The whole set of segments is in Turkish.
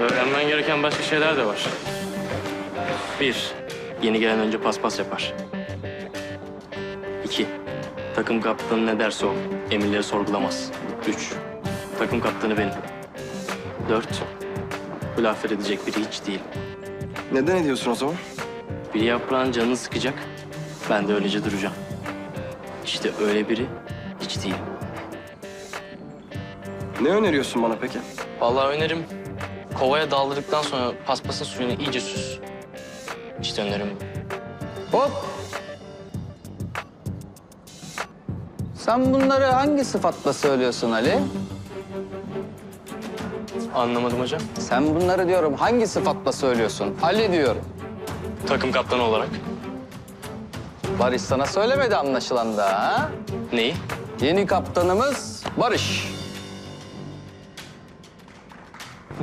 Öğrenmen gereken başka şeyler de var. Bir, yeni gelen önce paspas yapar. İki, takım kaptanı ne derse o, emirleri sorgulamaz. Üç, takım kaptanı benim. Dört, laf edecek biri hiç değil. Neden ediyorsun o zaman? Biri yaprağın canını sıkacak, ben de öylece duracağım. İşte öyle biri hiç değil. Ne öneriyorsun bana peki? Vallahi önerim kovaya daldırdıktan sonra paspasın suyunu iyice süz. İşte önerim bu. Hop. Sen bunları hangi sıfatla söylüyorsun Ali? Anlamadım hocam. Sen bunları diyorum hangi sıfatla söylüyorsun? Ali diyorum. Takım kaptanı olarak. Barış sana söylemedi anlaşılan da ha? Neyi? Yeni kaptanımız Barış.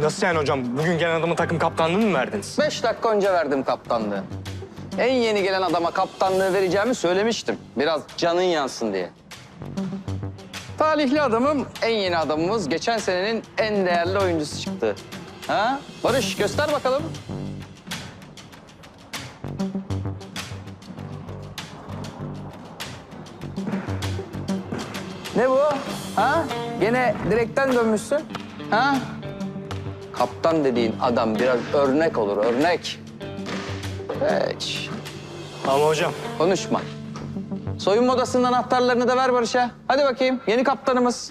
Nasıl yani hocam? Bugün gelen adama takım kaptanlığını mı verdiniz? Beş dakika önce verdim kaptanlığı. En yeni gelen adama kaptanlığı vereceğimi söylemiştim. Biraz canın yansın diye. Talihli adamım, en yeni adamımız geçen senenin en değerli oyuncusu çıktı. Ha? Barış göster bakalım. Ne bu? Ha? Gene direkten dönmüşsün. Ha? Kaptan dediğin adam biraz örnek olur, örnek. Hiç. Ama hocam. Konuşma. Soyunma odasının anahtarlarını da ver Barış'a. Hadi bakayım, yeni kaptanımız.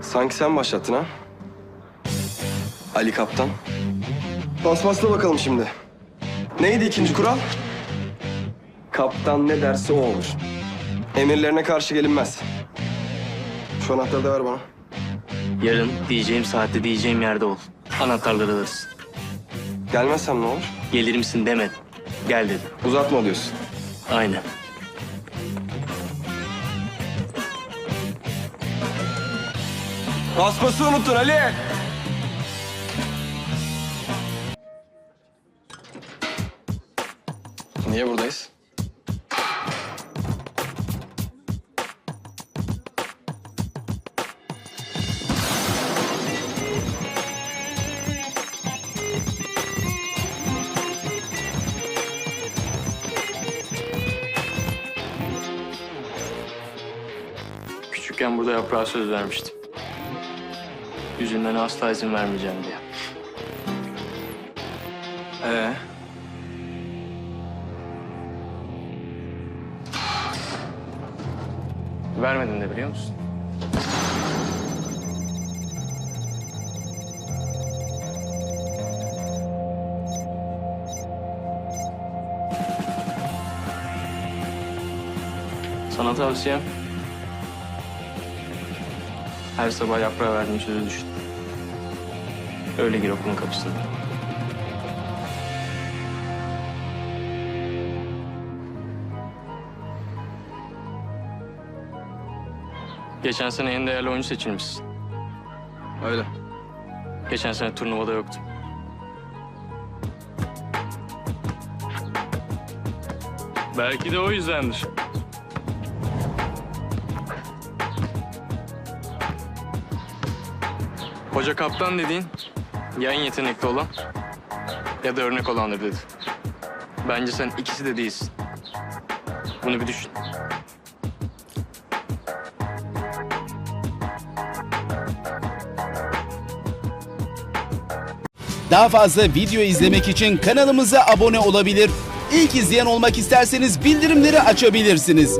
Sanki sen başlattın ha? Ali Kaptan. Paspasla bakalım şimdi. Neydi ikinci kural? Kaptan ne derse o olur. Emirlerine karşı gelinmez. Şu anahtarı da ver bana. Yarın diyeceğim saatte diyeceğim yerde ol. Anahtarları alırsın. Gelmezsem ne olur? Gelir misin demedim. Gel dedim. Uzatma diyorsun. Aynen. Paspası unuttun Ali. Niye buradayız? Küçükken burada yaprağa söz vermiştim. Yüzünden asla izin vermeyeceğim diye. Ee? Vermedin de biliyor musun? Sana tavsiyem... Her sabah yaprağa verdiğin sözü düşün. Öyle gir okulun kapısına. Geçen sene en değerli oyuncu seçilmişsin. Öyle. Geçen sene turnuvada yoktu. Belki de o yüzdendir. Hoca kaptan dediğin ya en yetenekli olan ya da örnek olandır dedi. Bence sen ikisi de değilsin. Bunu bir düşün. Daha fazla video izlemek için kanalımıza abone olabilir. İlk izleyen olmak isterseniz bildirimleri açabilirsiniz.